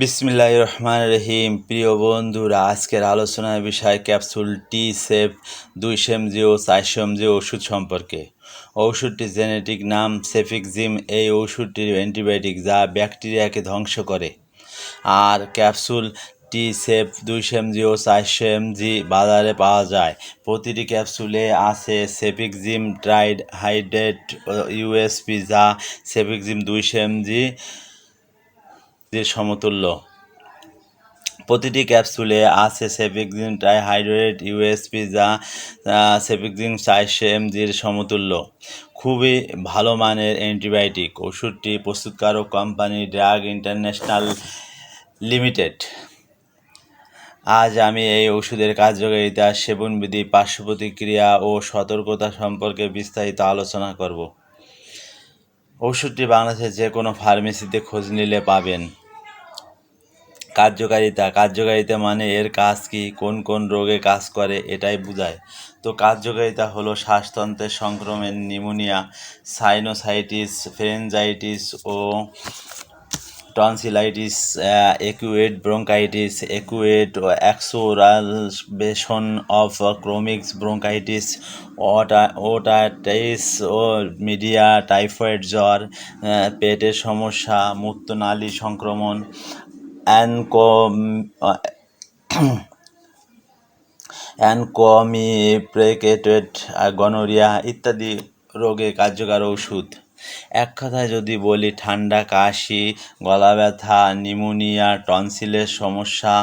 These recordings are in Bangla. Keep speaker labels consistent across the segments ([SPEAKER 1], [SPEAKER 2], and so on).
[SPEAKER 1] বিসমিল্লাহ রহমান রহিম প্রিয় বন্ধুরা, আজকের আলোচনার বিষয় ক্যাপসুল টি সেফ দুইশো এমজি ও চারশো এমজি ওষুধ সম্পর্কে। ওষুধটির জেনেটিক নাম সেফিকজিম এই ওষুধটির অ্যান্টিবায়োটিক যা ব্যাকটেরিয়াকে ধ্বংস করে। আর ক্যাপসুল টি সেফ দুইশো এমজি ও চারশো এমজি বাজারে পাওয়া যায়। প্রতিটি ক্যাপসুলে আছে সেফিকজিম ট্রাইড হাইড্রেট ইউএসপি যা সেফিকজিম দুইশো এমজি সমতুল্য। প্রতিটি ক্যাপসুলে আছে সেফিকজিন ট্রাইহাইড্রেট, ইউএসপি যা চারশো এমজির সমতুল্য। খুবই ভালো মানের অ্যান্টিবায়োটিক। ওষুধটি প্রস্তুতকারক কোম্পানি ড্রাগ ইন্টারন্যাশনাল লিমিটেড। আজ আমি এই ওষুধের কার্যকারিতা, সেবনবিধি পার্শ্ব প্রতিক্রিয়া ও সতর্কতা সম্পর্কে বিস্তারিত আলোচনা করব। ওষুধটি বাংলাদেশের যে কোনো ফার্মেসিতে খোঁজ নিলে পাবেন। কার্যকারিতা কার্যকারিতা মানে এর কাজ কি, কোন কোন রোগে কাজ করে, এটাই বোঝায়। তো কার্যকারিতা হলো শ্বাসতন্ত্রের সংক্রমণ pneumonia sinusitis, pharyngitis O tonsillitis acute bronchitis, acute exacerbation of chronic bronchitis otitis O media, typhoid জ্বর পেটের সমস্যা, মূত্রনালী সংক্রমণ অ্যানকম অ্যানকমিপ্রেকেটেড গনোরিয়া ইত্যাদি রোগে কার্যকর ওষুধ। এক কথায় যদি বলি, ঠান্ডা, কাশি, গলা ব্যথা নিউমোনিয়া টনসিলের সমস্যা,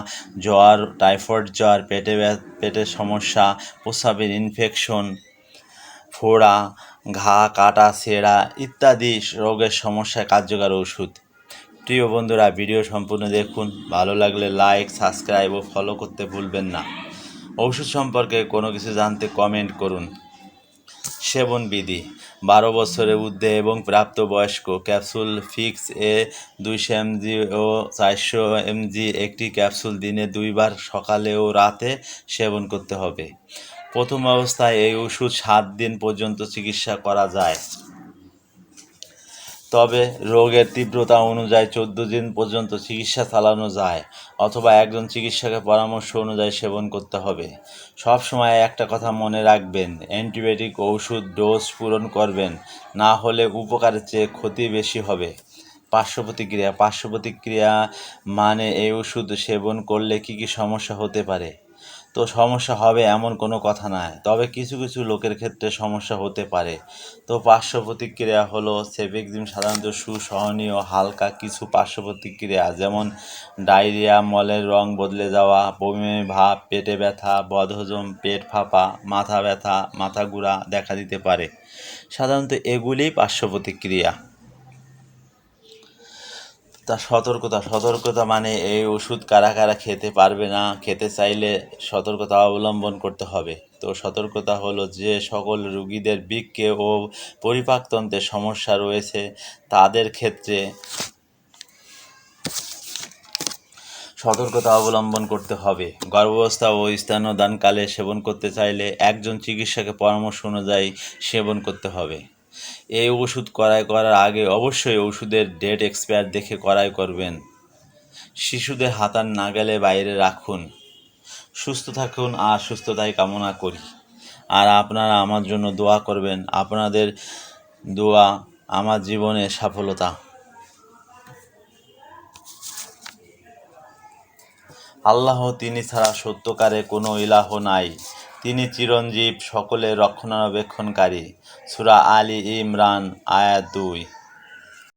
[SPEAKER 1] জ্বর, টাইফয়েড জ্বর, পেটে পেটের সমস্যা, প্রস্রাবের ইনফেকশন, ফোড়া, ঘা, কাটা ছেঁড়া ইত্যাদি রোগের সমস্যায় কার্যকর ওষুধ। প্রিয় বন্ধুরা, ভিডিও সম্পূর্ণ দেখুন। ভালো লাগলে লাইক সাবস্ক্রাইব ও ফলো করতে ভুলবেন না। ওষুধ সম্পর্কে কোনো কিছু জানতে কমেন্ট করুন। সেবন বিধি, বারো বছরের ঊর্ধ্বে এবং প্রাপ্তবয়স্ক ক্যাপসুল ফিক্স এ দুইশো এমজি ও চারশো এমজি একটি ক্যাপসুল দিনে দুইবার সকালে ও রাতে সেবন করতে হবে। প্রথম অবস্থায় এই ওষুধ সাত দিন পর্যন্ত চিকিৎসা করা যায়। তবে রোগের তীব্রতা অনুযায়ী চোদ্দ দিন পর্যন্ত চিকিৎসা চালানো যায় অথবা একজন চিকিৎসকের পরামর্শ অনুযায়ী সেবন করতে হবে। সব সময় একটা কথা মনে রাখবেন, অ্যান্টিবায়োটিক ওষুধ ডোজ পূরণ করবেন, না হলে উপকারের চেয়ে ক্ষতি বেশি হবে। পার্শ্ব প্রতিক্রিয়া পার্শ্ব প্রতিক্রিয়া মানে এই ওষুধ সেবন করলে কি কি সমস্যা হতে পারে? তো সমস্যা হবে এমন কোনো কথা নয়। তবে কিছু কিছু লোকের ক্ষেত্রে সমস্যা হতে পারে। তো পার্শ্ব প্রতিক্রিয়া হলো সেভেকজিম সাধারণত সুসহনীয়, হালকা কিছু পার্শ্ব প্রতিক্রিয়া, যেমন ডায়রিয়া, মলের রং বদলে যাওয়া, বমি, ভাব, পেটে ব্যথা, বদহজম, পেট ফাঁপা, মাথা ব্যথা, মাথা গুঁড়া দেখা দিতে পারে। সাধারণত এগুলিই পার্শ্ব প্রতিক্রিয়া। তা সতর্কতা সতর্কতা মানে এই ওষুধ কারা কারা খেতে পারবে না, খেতে চাইলে সতর্কতা অবলম্বন করতে হবে। তো সতর্কতা হলো যে সকল রুগীদের বৃক্কে ও পরিপাকতন্ত্রের সমস্যা রয়েছে, তাদের ক্ষেত্রে সতর্কতা অবলম্বন করতে হবে। গর্ভাবস্থা ও স্থানদানকালে সেবন করতে চাইলে একজন চিকিৎসকের পরামর্শ অনুযায়ী সেবন করতে হবে। এই ওষুধ করাই করার আগে অবশ্যই ওষুধের ডেট এক্সপায়ার দেখে করাই করবেন। শিশুদের হাতার না গেলে বাইরে রাখুন। সুস্থ থাকুন আর সুস্থতাই কামনা করি। আর আপনারা আমার জন্য দোয়া করবেন। আপনাদের দোয়া আমার জীবনে সফলতা। আল্লাহ, তিনি ছাড়া সত্যকারে কোনো ইলাহ নাই। তিনি চিরঞ্জীব সকলের রক্ষণাবেক্ষণকারী। সুরা আলী ইমরান আয়াত দুই।